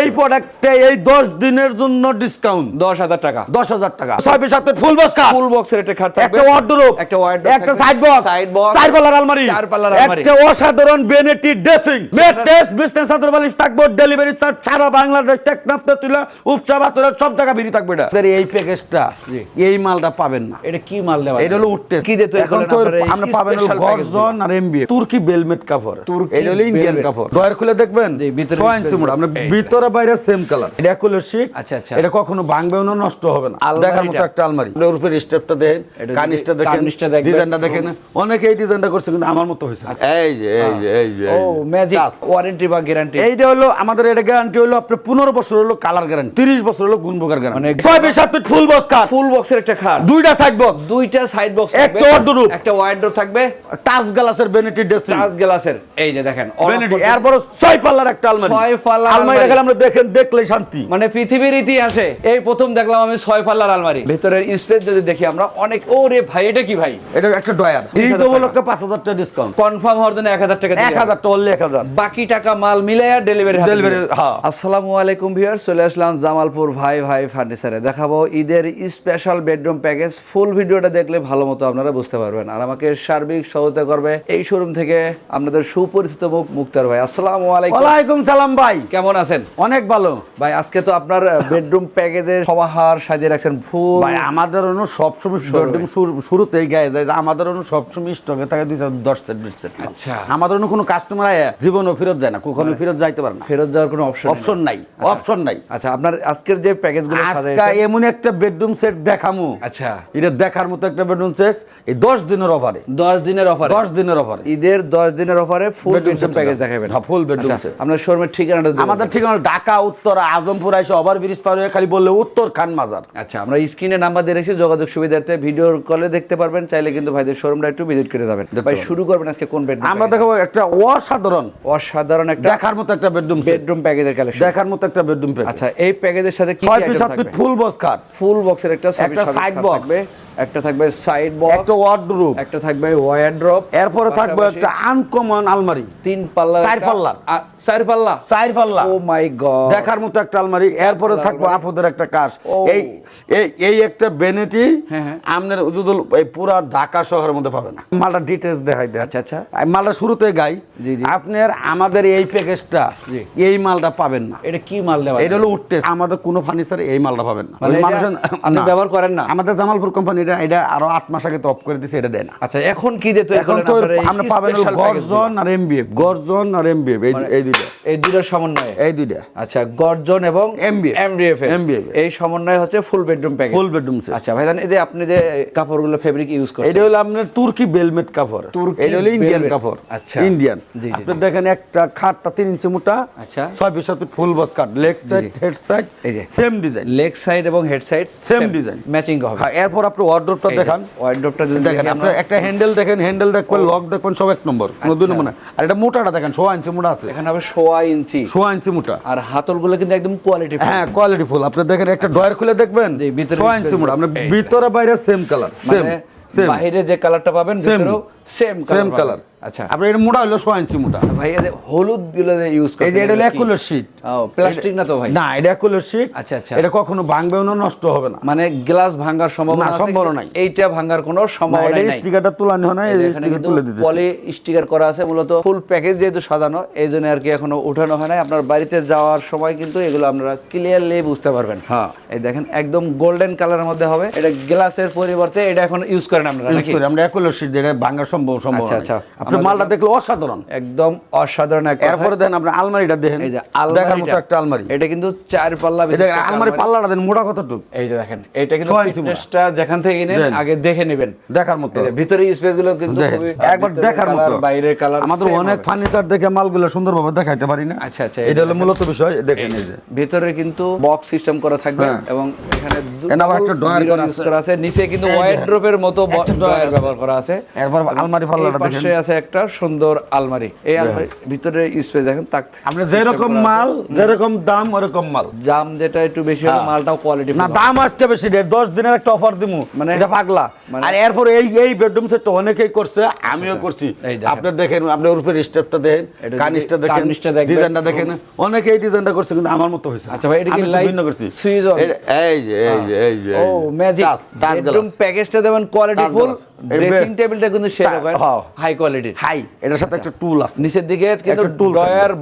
এই প্রোডাক্টে এই দশ দিনের জন্য ডিসকাউন্ট দশ হাজার টাকা। দশ হাজার টাকা। ছয় পিস হাতের ফুল বক্স ফুল বক্সের একটা খাট থাকবে একটা ওয়ার্ডরোব একটা wardrobe একটা সাইড বক্স side box, চার পাল্লার আলমারি চার পাল্লার আলমারি। একটা অসাধারণ বেনেটি ড্রেসিং মেট্রেস বিজনেস চাদর বালিশ থাকবে ডেলিভারি চার্জ সারা বাংলাদেশ টেকনাফ তুলে উপচা বাতরা সব জায়গা বিড়ি থাকবে এটা। আমাদের এই প্যাকেজটা। এই মালটা পাবেন না। এটা কি মাল দেওয়া এটা হলো উঠতে কি দিয়ে তৈরি এখন তো আমরা পাবেন গর্জন আর এমবিএ তুর্কি বেলমেট কাপড় এটা হলো ইন্ডিয়ান। কাপড়। ডয়ার খুলে দেখবেন? ভিতরে ছয় ইঞ্চি মোটা আমরা ভিতরে বাইরে সেম কালার এটা কুলের শীট আচ্ছা, আচ্ছা। এটা কখনো ভাঙবেও না নষ্ট হবে না। দেখার মতো একটা আলমারি। স্টেপটা দেখেন কার্নিশটা দেখেন ডিজাইনটা দেখেন। অনেকে এই ডিজাইনটা করছে কিন্তু আমার মতো হয়েছে এই যে এই যে এই যে ও ম্যাজিক ওয়ারেন্টি বা গ্যারান্টি এইটা হলো আমাদের এটা গ্যারান্টি হলো আপনার পনেরো বছর হলো কালার গ্যারান্টি তিরিশ বছর হলো গ্যারান্টি মানে- ছয় পিস সাত পিস ফুল বক্স কাঠ ফুল বক্সের একটা খাট দুইটা সাইড বক্স দুইটা সাইড বক্স একটা wardrobe। একটা ওয়ার্ডরোব থাকবে। টাচ গ্লাসের বেনেটি ড্রেসিং চার্জ গ্লাসের এই যে দেখেন বেনেটি এরপর ছয় পাল্লার একটা আলমারি। ছয় পাল্লার আলমারি। আমরা দেখেন দেখলেই শান্তি। মানে পৃথিবীর ইতিহাসে এই প্রথম দেখলাম আমি ছয় পাল্লার আলমারি। ভেতরের স্পেস যদি দেখি আমরা অনেক ও রে ভাই এটা কি ভাই? এটা একটা ডয়ার এই তো উপলক্ষে পাঁচ হাজার টাকা ডিসকাউন্ট কনফার্ম হওয়ার জন্য এক হাজার টাকা এক হাজার টাকা অনলি এক হাজার। বাকি টাকা মাল মিলাইয়া ডেলিভারি Delivery, হ্যাঁ। আসসালামু আলাইকুম ভিউয়ার চলে আসলাম জামালপুর ভাই ভাই ফার্নিচারে দেখাবো ঈদের স্পেশাল বেডরুম প্যাকেজ ফুল ভিডিওটা দেখলে ভালো মতো আপনারা বুঝতে পারবেন। আর আমাকে সার্বিক সহায়তা করবে এই শোরুম থেকে আপনাদের সুপরিচিত মুখ মুক্তার ভাই। আসসালামু আলাইকুম। ওয়ালাইকুম সালাম ভাই। কেমন আছেন? অনেক ভালো। ভাই আজকে তো আপনার বেডরুম প্যাকেজের সমাহার সাজিয়ে রাখছেন ফুল ভাই আমাদের অনু সবসময় বেডরুম শুরুতেই গায়ে যায় যে আমাদের অনু সবসময় স্টকে থাকে দুই দশ সেট বিশ সেট আচ্ছা। আমাদের অনু কোনো কাস্টমার আয় জীবনও ফেরত যায় না কখনো ফেরত যাইতে পারে না। ফেরত যাওয়ার কোনো অপশন অপশন নাই অপশন নাই। আচ্ছা আপনার আজকের যে প্যাকেজগুলো আজকে এমন একটা বেডরুম সেট দেখামু। আচ্ছা। এটা দেখার মতো একটা বেডরুম সেট এই দশ দিনের অফারে 10 দিনের অফার দশ দিনের অফারে ঈদের 10 দিনের অফারে ফুল বেডরুম প্যাকেজ দেখাবো। দেখাবেন। হ্যাঁ, full bedroom আচ্ছা, আপনার শোরুমের ঠিকানাটা। আমাদের ঠিকানা ঢাকা উত্তরা আজমপুর আইসে ওভার ব্রিজ পার হয়ে খালি বললে উত্তর খান মাজার আচ্ছা আমরা স্ক্রিনে নাম্বার দিয়ে রেখেছি যোগাযোগ সুবিধার্থে ভিডিও কলে দেখতে পারবেন। চাইলে কিন্তু ভাইদের শোরুমটা একটু ভিজিট করে যাবেন। ভাই শুরু করবেন আজকে কোন বেডরুম আমরা দেখাবো একটা অসাধারণ অসাধারণ একটা দেখার মতো একটা বেডরুম বেডরুম প্যাকেজের কালেকশন দেখার মতো একটা বেডরুম সেট আচ্ছা এই প্যাকেজের সাথে কি ছয় কি পিস ফুল বক্স কাট ফুল বক্সের একটা একটা খাট box। থাকবে। একটা থাকবে সাইড বক্স একটা ওয়ার্ডরোব একটা থাকবে এরপরে থাকবে একটা আনকমন আলমারি। তিন পাল্লা চার পাল্লার। চার পাল্লা চার পাল্লা। ও মাই গড দেখার মতো একটা আলমারি এরপরে থাকবে আপদের একটা কাজ। এই এই এই একটা বেনেটি হ্যাঁ, হ্যাঁ। আপনার যদি এই পুরা ঢাকা শহরের মধ্যে পাবে না। মালটা দেখাই দেয় আচ্ছা, আচ্ছা। মালটা শুরুতে গাই জি, জি। আপনার আমাদের এই প্যাকেজটা এই মালটা পাবেন না। এটা কি মাল দেওয়া এটা হলো উঠতে আমাদের কোনো ফার্নিচার এই মালটা পাবেন না। মানে ওই আপনি ব্যবহার করেন না? আমাদের জামালপুর কোম্পানি এটা এটা আরও আট মাস আগে তো অফ করে দিছে এটা দেয় না। আচ্ছা এখন কি দিয়ে এখন তো আমরা পাবেন? গর্জন আর এমবিএফ গর্জন আর এমবিএফ এই এই দুইটা। এই দুটোর সমন্বয়ে? এই দুইটা। আচ্ছা গর্জন এবং MBF এমডিএফ MBF এই সমন্বয় হচ্ছে full bedroom package full bedroom set আচ্ছা ভাইজান এই যে আপনি যে কাপড়গুলো ফেব্রিক ইউজ করেন এটা হলো আপনার তুর্কি বেলমেট কাপড়। এটা হলো ইন্ডিয়ান কাপড় আচ্ছা। ইন্ডিয়ান আপনি দেখেন একটা খাটটা তিন ইঞ্চি মোটা আচ্ছা। ছয় piece full box cut leg side head side এই যে। সেম ডিজাইন লেগ সাইড এবং head side Same design। Matching হবে। হ্যাঁ এরপর আপনি ওয়ার্ড্রোপটা দেখান। ওয়ার্ড্রপটা যদি দেখেন দেখি আপনার একটা হ্যান্ডেল দেখেন হ্যান্ডেল দেখবেন লক দেখবেন সব এক নম্বর কোনো দুই নম্বর না। আর এটা মোটাটা দেখেন সোয়া ইঞ্চি মোটা আছে। এখানে হবে সোয়া ইঞ্চি। সোয়া ইঞ্চি মোটা। আর হাতলগুলো কিন্তু একদম কোয়ালিটি হ্যাঁ কোয়ালিটি ফুল আপনি দেখেন একটা ড্রয়ার খুলে দেখবেন সোয়া ইঞ্চি মোটা। আপনার ভিতরে বাইরে সেম কালার সেম সেম বাইরে যে কালারটা পাবেন ভিতরেও সেম সেম কালার আচ্ছা। আপনার এটা মোটা হলো সোয়া ইঞ্চি মোটা। ভাই এই হলুদগুলো ইউজ এটা হলো শীট প্লাস্টিক না তো ভাই? না এটা শীট আচ্ছা, আচ্ছা। এটা কখনো ভাঙবেও না নষ্ট হবে না। মানে গ্লাস ভাঙার সম্ভাবনা না, সম্ভাবনা নাই। এইটা ভাঙার কোনো সম্ভাবনা নাই। স্টিকারটা তুলানো হয় না এই স্টিকার তুলে দিতেছে। পলি স্টিকার করা আছে মূলত ফুল প্যাকেজ যেহেতু সাজানো এই জন্য আর কি এখনও উঠানো হয় নাই। আপনার বাড়িতে যাওয়ার সময় কিন্তু এগুলো আপনারা ক্লিয়ারলি বুঝতে পারবেন। হ্যাঁ। এই দেখেন একদম গোল্ডেন কালারের মধ্যে হবে। এটা গ্লাসের পরিবর্তে এটা এখন ইউজ করেন আপনারা নাকি? আমরা একুলার শীট ভাঙার সম্ভব সম্ভব আচ্ছা, আচ্ছা। আপনি মালটা দেখলে অসাধারণ। একদম অসাধারণ। এরপরে দেখেন আপনি আলমারিটা দেখেন। এই যে দেখার মতো একটা আলমারি। এটা কিন্তু চার পাল্লা দেখেন আলমারি। পাল্লাটা দেন মোটা কতটুকু? এই যে দেখেন এটা কিন্তু। ফিটনেসটা যেখান থেকে নেন আগে দেখে নেবেন। দেখার মতো। এই যে ভিতরে স্পেসগুলো কিন্তু একবার দেখার মতো। বাইরের কালার আমাদের অনেক ফার্নিচার দেখে মালগুলো সুন্দরভাবে দেখাইতে পারি না। আচ্ছা, আচ্ছা, এটা হলো মূলত বিষয় দেখেন এই যে। ভিতরে কিন্তু বক্স সিস্টেম করা থাকবে হ্যাঁ। এবং এখানে একটা mirror করা আছে। নিচে কিন্তু। ওয়াইড্রোপের মতো ড্রয়ার ব্যবহার করা আছে। এরপর আলমারি পাল্লাটা দেখেন। পাশে আছে একটা সুন্দর আলমারি। এই আলমারি ভিতরে স্পেস দেখেন তাক আপনি যেরকম মাল যেরকম দাম ওরকম মাল। জাম যেটা একটু বেশি হবে মালটাও কোয়ালিটি না দাম আজকে বেশি রে। দশ দিনের একটা অফার দিমু। মানে- এটা পাগলা। মানে- আর এরপর এই এই বেডরুম সেটটা অনেকেই করছে আমিও করছি। এই দেখেন। আপনি দেখেন আপনার উপরে স্টেপটা দেখেন কানিসটা দেখেন ডিজাইনটা দেখেন। অনেকে এই ডিজাইনটা করছে কিন্তু আমার মতো হয়েছে আচ্ছা ভাই, এটা কি light ভিন্ন করছি? এটা- এই যে এই যে এই যে ও ম্যাজিক বেডরুম প্যাকেজটা দেবেন কোয়ালিটি ফুল ড্রেসিং টেবিলটা কিন্তু হাই কোয়ালিটির হাই এটার সাথে একটা টুল আছে। নিচের দিকে কিন্তু tool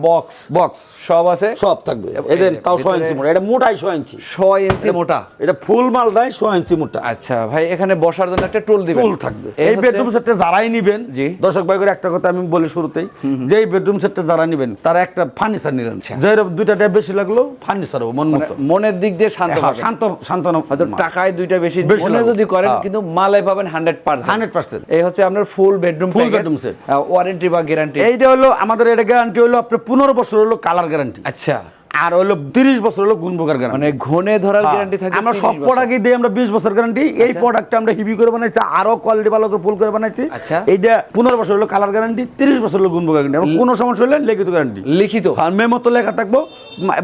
বক্স বক্স সব আছে? সব থাকবে। এদের তাও ছয় ভিতরে- ইঞ্চি মোটা। এটা মোটাই ছয় ইঞ্চি। ছয় ইঞ্চি মোটা। এটা ফুল মাল নাই ছয় ইঞ্চি মোটা। আচ্ছা ভাই এখানে বসার জন্য একটা টুল দিবেন। টুল থাকবে। এই বেডরুম সেটটা যারাই নিবেন। দর্শক ভাই করে একটা কথা আমি বলি শুরুতেই যে এই বেডরুম সেটটা যারা নিবেন তারা একটা ফার্নিচার নিলেন। আচ্ছা। যে দুইটা ট্যাব বেশি লাগল ফার্নিচার হবে মন মতো। মনের দিক দিয়ে শান্ত হ্যাঁ, শান্ত শান্তনা টাকায় দুইটা বেশি বেশি মনে যদি করেন হ্যাঁ। কিন্তু মালে পাবেন হান্ড্রেড পার্সেন্ট হান্ড্রেড পার্সেন্ট এই হচ্ছে আপনার full bedroom full bedroom set warranty বা গ্যারান্টি এইটা হলো আমাদের এটা গ্যারান্টি হলো আপনার পনেরো বছর হলো কালার গ্যারান্টি আচ্ছা। আর হলো তিরিশ বছর হলো গুণবোকার গ্যারান্টি মানে ঘনে ধরার গ্যারান্টি থাকে আমরা সব বছর। প্রোডাক্টই দিই আমরা বিশ বছর গ্যারান্টি এই প্রোডাক্টটা আমরা হিবি করে বানাইছি আরও কোয়ালিটি ভালো করে ফুল করে বানাইছি। আচ্ছা। এইটা পনেরো বছর হলো কালার গ্যারান্টি তিরিশ বছর হলো গুণবোকার গ্যারান্টি আমার কোনো সমস্যা হলে লিখিত গ্যারান্টি লিখিত। আর মেমো তো লেখা থাকব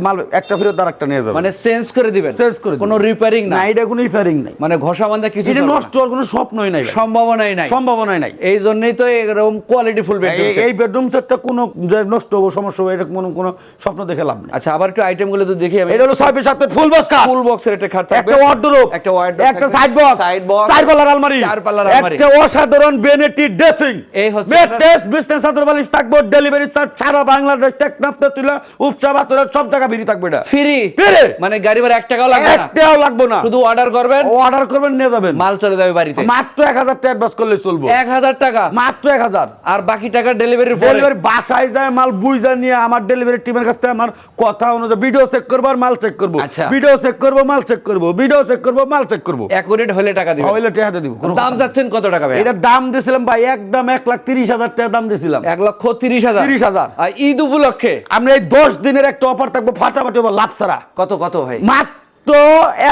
মাল একটা ফেরত আর একটা নিয়ে যাবে। মানে চেঞ্জ করে দিবেন। চেঞ্জ করে কোনো রিপেয়ারিং না। এটা কোনো রিপেয়ারিং নাই। মানে ঘষা বান্ধা কিছু এটা নষ্ট হওয়ার কোনো স্বপ্নই নাই। সম্ভাবনাই নাই। সম্ভাবনাই নাই। এই জন্যই তো এরকম কোয়ালিটি ফুল বেডরুম এই- বেডরুম সেটটা কোনো নষ্ট হব সমস্যা হবে এটা কোনো কোনো স্বপ্ন দেখে লাভ নেই। আচ্ছা আবার একটু আইটেমগুলো তো দেখি আমি। এটা হলো ছয় পিস সাত ফুল বক্স কাপ ফুল বক্সের একটা খাট থাকবে। একটা ওয়ার্ডরোব একটা ওয়ার্ডরোব একটা সাইড বক্স সাইড বক্স চার পাল্লার আলমারি চার পাল্লার আলমারি। একটা অসাধারণ বেনেটি ড্রেসিং এই হচ্ছে মেট্রেস বিজনেস চাদর বালিশ থাকবে ডেলিভারি চার্জ সারা বাংলাদেশ টেকনাফ তুলা উপচা বাতুরা সব জায়গা ফ্রি থাকবে এটা। ফ্রি ফ্রি মানে গাড়ি ভাড়া এক টাকাও লাগবে না? একটাও লাগবে না। শুধু অর্ডার করবেন? অর্ডার করবেন নিয়ে যাবেন। মাল চলে যাবে বাড়িতে। মাত্র এক হাজার টাকা অ্যাডভান্স করলে চলবো। এক হাজার টাকা? মাত্র এক হাজার। আর বাকি টাকা ডেলিভারি ডেলিভারি বাসায় যায় মাল বুঝা নিয়ে আমার ডেলিভারি টিমের কাছ আমার কথা অনুযায়ী ভিডিও চেক করব আর মাল চেক করব। আচ্ছা। ভিডিও চেক করব মাল চেক করব ভিডিও চেক করব মাল চেক করব। অ্যাকুরেট হলে টাকা দিব হলে টাকা দিব কোনো দাম চাচ্ছেন কত টাকা ভাই এটা দাম দিছিলাম ভাই একদম এক লাখ তিরিশ হাজার টাকা দাম দিছিলাম। এক লক্ষ তিরিশ হাজার। 30,000 আর ঈদ উপলক্ষে? আমরা এই দশ দিনের একটা অফার থাকব ফাটাফাটি লাভ ছাড়া। কত কত ভাই? মাত্র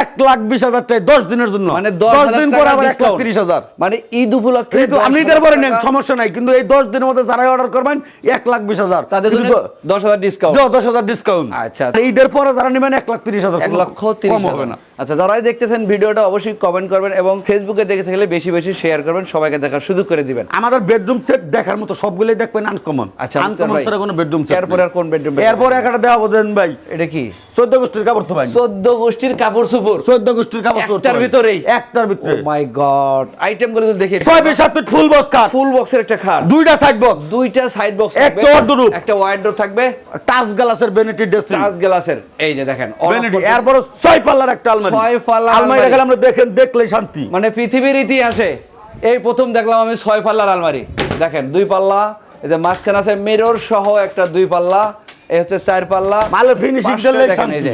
এক লাখ বিশ হাজার টাকা দশ দিনের জন্য। মানে দশ দিন পর আবার এক লাখ তিরিশ হাজার। মানে ঈদ উপলক্ষে আপনি এদের পরে নেন সমস্যা নাই কিন্তু এই দশ দিনের মধ্যে যারাই অর্ডার করবেন এক লাখ বিশ হাজার। তাদের জন্য দশ হাজার ডিসকাউন্ট দশ হাজার ডিসকাউন্ট আচ্ছা। ঈদের পরে যারা নেবেন এক লাখ তিরিশ হাজার এক লক্ষ তিরিশ হবে না। আচ্ছা যারাই দেখতেছেন ভিডিওটা অবশ্যই কমেন্ট করবেন এবং ফেসবুকে দেখে থাকলে বেশি বেশি শেয়ার করবেন সবাইকে দেখার সুযোগ করে দিবেন। আমাদের বেডরুম সেট দেখার মতো সবগুলোই দেখবেন আনকমন আচ্ছা, আনকমন। ছাড়া কোনো বেডরুম সেট এরপরে আর কোন bed এরপরে একটা দেখাবো দেন ভাই। এটা কি? চোদ্দ গোষ্ঠীর কাপড় তো ভাই। চোদ্দ গোষ্ঠীর কাপড় সুপুর। চোদ্দ গোষ্ঠীর কাপড় তো একটার ভিতরেই? একটার ভিতরে। মাই গড আইটেমগুলো দেখি ছয় পিস সাত পিস ফুল বক্স কাট ফুল বক্সের একটা খাট দুইটা সাইড বক্স দুইটা সাইড বক্স একটা wardrobe। একটা ওয়ার্ডরোব থাকবে। টাচ গ্লাসের বেনেটি ড্রেসিং চার্জ গ্লাসের এই যে দেখেন বেনেটি এরপরে ছয় পাল্লার একটা আলমারি। ছয় পাল্লার আলমারি। দেখালে আমরা দেখেন দেখলেই শান্তি। মানে পৃথিবীর ইতিহাসে এই প্রথম দেখলাম আমি ছয় পাল্লার আলমারি। দেখেন দুই পাল্লা এই যে মাঝখানে আছে মিরর সহ একটা দুই পাল্লা এই হচ্ছে চার পাল্লা। পাশে দিলেই দেখেন এই যে, ফিনিশিং দিলে শান্তি।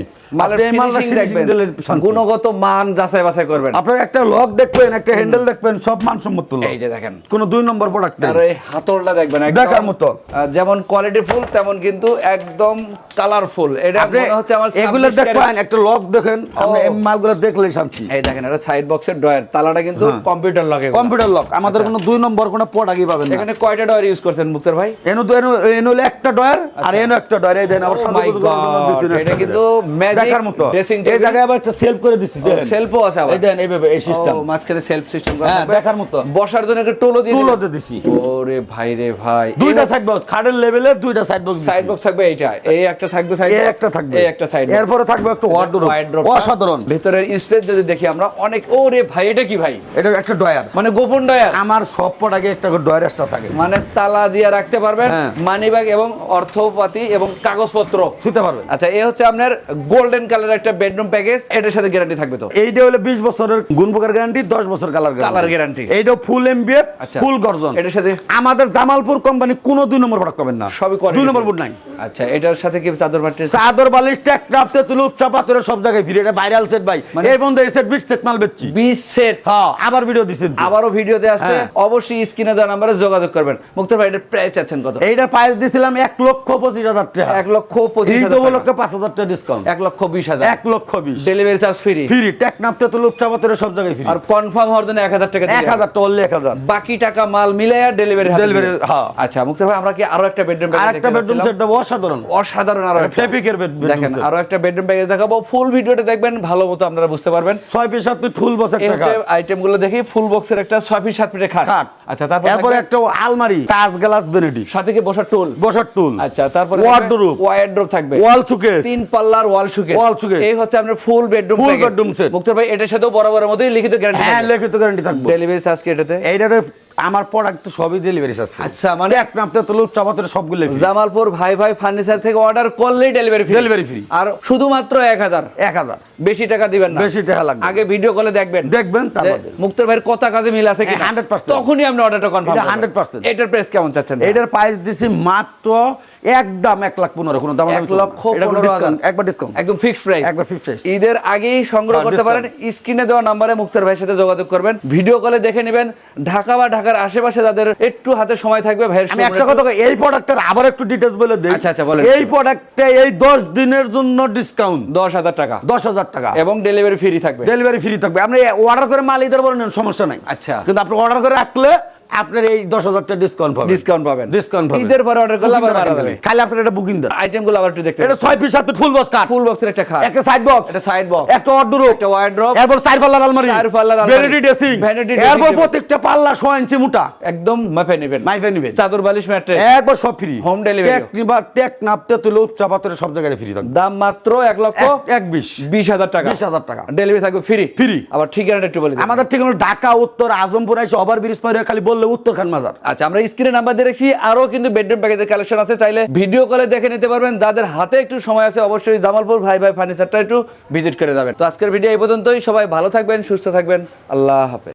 গুণগত মান যাচাই বাছাই করবেন। আপনার একটা লক দেখবেন একটা হ্যান্ডেল দেখবেন সব মানসম্মত এই যে দেখেন। কোনো দুই নম্বর প্রোডাক্ট আর এই হাতলটা দেখবেন দেখার মতো। যেমন কোয়ালিটি ফুল তেমন কিন্তু একদম কালারফুল এটা মনে হচ্ছে আমার এগুলো দেখবেন একটা লক দেখেন আপনি। এই মালগুলো দেখলেই শান্তি। এই দেখেন এটা সাইড বক্সের ডয়ার তালাটা কিন্তু। কম্পিউটার লকে কম্পিউটার লক আমাদের কোনো দুই নম্বর কোনো প্রোডাক্টই পাবেন না। এখানে কয়টা ডয়ার ইউজ করছেন মুক্তার ভাই? এনো তো এনো এনো একটা ডয়ার আর এনো একটা ডয়ার এই দেন আবার Oh সাথে my কিছু করার জন্য God, দিছি না। এটা কিন্তু ডয়ার। দেখার মতো। এই জায়গায় আবার একটা সেলফ করে দিছি দেখেন। সেলফও আছে আবার। এইভাবে এই সিস্টেম ও, মাঝখানে সেলফ সিস্টেম হ্যাঁ, দেখার মতো। বসার জন্য একটা টোলও দিয়ে টুলও দিলেন। দিছি। ওরে ভাই রে ভাই। দুইটা সাইড বক্স খাটের লেভেলে দুইটা সাইড বক্স সাইড বক্স থাকবে এইটা। এই একটা থাকবে সাইড এই একটা থাকবে। এই একটা সাইড এরপরে থাকবে একটা ওয়ার্ডরোব অসাধারণ। ভিতরের স্পেস যদি দেখি আমরা অনেক ওরে ভাই এটা কি ভাই? এটা একটা ডয়ার মানে গোপন ডয়ার আমার সব প্রোডাক্টে একটা ডয়ার এক্সট্রা থাকে। মানে তালা দিয়ে রাখতে পারবেন হ্যাঁ। মানিব্যাগ এবং অর্থপাতি এবং কাগজপত্র। শুতে পারবে আচ্ছা এ হচ্ছে আপনার গোল্ডেন কালার একটা বেডরুম প্যাকেজ এটার সাথে গ্যারান্টি থাকবে তো? এইটা হলো বিশ বছরের গুণপোকার গ্যারান্টি দশ বছর কালার Colour guarantee। এইটা ফুল এমবিএফ আচ্ছা। ফুল গর্জন। এটার সাথে? আমাদের জামালপুর কোম্পানি কোনো দুই নম্বর প্রোডাক্ট পাবেন না। সবই দুই নম্বর। বুট নাই। আচ্ছা এটার সাথে কি চাদর মাটির চাদর বালিশ ক্রাফটে তুলুপ চাপা তোরে সব জায়গায় ফিরে এটা ভাইরাল সেট ভাই। মানে- এই বন্ধু এই সেট বিশ সেট মাল বেচছি। বিশ সেট হ্যাঁ আবার ভিডিও দিছেন। আবারও ভিডিওতে আছে হ্যাঁ। অবশ্যই স্ক্রিনে দেওয়া নাম্বারে যোগাযোগ করবেন। মুক্তার ভাই এটার প্রাইস চাচ্ছেন কত? এইটার প্রাইস দিছিলাম এক লক্ষ পঁচিশ হাজার টাকা। এক লক্ষ পঁচিশ এই হাজার টাকা। উপলক্ষে পাঁচ হাজার টাকা ডিসকাউন্ট এক লক্ষ লক্ষ বিশ হাজার। এক লক্ষ বিশ। Delivery charge free free Teknaf তেতুল উপচাপাতরে সব জায়গায় ফ্রি আর কনফার্ম হওয়ার জন্য এক হাজার টাকা এক হাজার তো এক হাজার। বাকি টাকা মাল মিলে ডেলিভারি Delivery, হ্যাঁ। আচ্ছা মুক্তার ভাই আমরা কি আরও একটা বেডরুম আর একটা বেডরুম সেট অসাধারণ। অসাধারণ আরও ফেপিকের বেডরুম দেখেন আরও একটা বেডরুম প্যাকেজ দেখাবো। ফুল ভিডিওটা দেখবেন ভালো মতো আপনারা বুঝতে পারবেন। ছয় পিস সাত ফুল টাকা হচ্ছে আইটেমগুলো দেখি ফুল বক্সের একটা ছয় পিস সাত খাট। খাট। আচ্ছা তারপর এরপরে একটা আলমারি তাজ গ্লাস বেনেডি সাথে কি বসার টুল বসার টুল আচ্ছা তারপরে ওয়ার্ডরোব ওয়ার্ডরোব থাকবে। ওয়াল সুকেস তিন পাল্লার ওয়াল সুকে ওয়াল showcase। এই হচ্ছে আপনার full bedroom full bedroom set Muktar ভাই এটার সাথেও বরাবরের মতোই লিখিত গ্যারান্টি হ্যাঁ লিখিত গ্যারান্টি থাকবে। ডেলিভারি চার্জ কি এটাতে? এইটাতে আমার প্রোডাক্ট তো সবই ডেলিভারি চার্জ আচ্ছা মানে এক নামতে তো লোক চাপাতরে সবগুলো জামালপুর ভাই ভাই ফার্নিচার থেকে অর্ডার করলেই ডেলিভারি ফ্রি ডেলিভারি ফ্রি আর শুধুমাত্র এক হাজার। এক হাজার। বেশি টাকা দিবেন না। বেশি টাকা লাগবে আগে ভিডিও কলে দেখবেন। দেখবেন তারপরে মুক্তার ভাইয়ের কথা কাজে মিল আছে কি হ্যাঁ, 100% তখনই আপনি অর্ডারটা কনফার্ম হান্ড্রেড 100% এটার প্রাইস কেমন চাচ্ছেন এটার প্রাইস দিছি মাত্র একদম এক লাখ পনেরো কোনো দাম এক লক্ষ পনেরো একবার ডিসকাউন্ট একদম ফিক্সড প্রাইস একবার ফিক্স প্রাইস ঈদের আগেই সংগ্রহ হ্যাঁ, করতে পারেন স্ক্রিনে দেওয়া নাম্বারে মুক্তার ভাইয়ের সাথে যোগাযোগ করবেন। ভিডিও কলে দেখে নেবেন ঢাকা বা ঢাকার আশেপাশে যাদের একটু হাতে সময় থাকবে ভাইয়ের আমি একটা কথা এই প্রোডাক্টের আবার একটু ডিটেলস বলে দিই। আচ্ছা, আচ্ছা, বলেন। এই প্রোডাক্টে এই দশ দিনের জন্য ডিসকাউন্ট দশ হাজার টাকা। দশ হাজার টাকা। এবং ডেলিভারি ফ্রি থাকবে। ডেলিভারি ফ্রি থাকবে। আপনি অর্ডার করে মাল দিতে পারেন সমস্যা নাই। আচ্ছা। কিন্তু আপনি অর্ডার করে রাখলে আপনার এই দশ হাজার টাকা ডিসকাউন্ট পাবেন। ডিসকাউন্ট পাবেন। ডিসকাউন্ট পাবেন। ঈদের পরে অর্ডার করলে আবার বাড়া যাবে খালি আপনার এটা বুকিং দেন। আইটেমগুলো আবার একটু দেখতে এটা ছয় পিস সাথে ফুল বক্স কাট ফুল বক্সের একটা খাট একটা সাইড বক্স একটা সাইড বক্স একটা একটা এরপর চার পাল্লার আলমারি। চার পাল্লার আলমারি। ভ্যানিটি ড্রেসিং dressing এরপর প্রত্যেকটা পাল্লা ছয় ইঞ্চি মোটা। একদম মাপে নেবেন। নিবেন। চাদর বালিশ ম্যাট্রেস। একবার সব ফ্রি Home delivery। টেক নিবা টেক নাপতে তুলে সব জায়গায় ফ্রি থাকবে। দাম মাত্র এক লক্ষ এক- এক বিশ। বিশ হাজার টাকা। বিশ হাজার টাকা। ডেলিভারি থাকবে ফ্রি Free। আবার ঠিকানাটা একটু বলে। আমাদের ঠিকানা ঢাকা উত্তর আজমপুর এসে ওভার ব্রিজ পারে খালি বললে উত্তর খান মাজার। আচ্ছা আমরা স্ক্রিনে নাম্বার দিয়ে রাখছি আরও কিন্তু বেডরুম প্যাকেজের কালেকশন আছে, চাইলে ভিডিও কলে দেখে নিতে পারবেন। যাদের হাতে একটু সময় আছে, অবশ্যই জামালপুর ভাই ভাই ফার্নিচারটা একটু ভিজিট করে যাবেন। তো আজকের ভিডিও এই পর্যন্তই, সবাই ভালো থাকবেন, সুস্থ থাকবেন, আল্লাহ হাফেজ।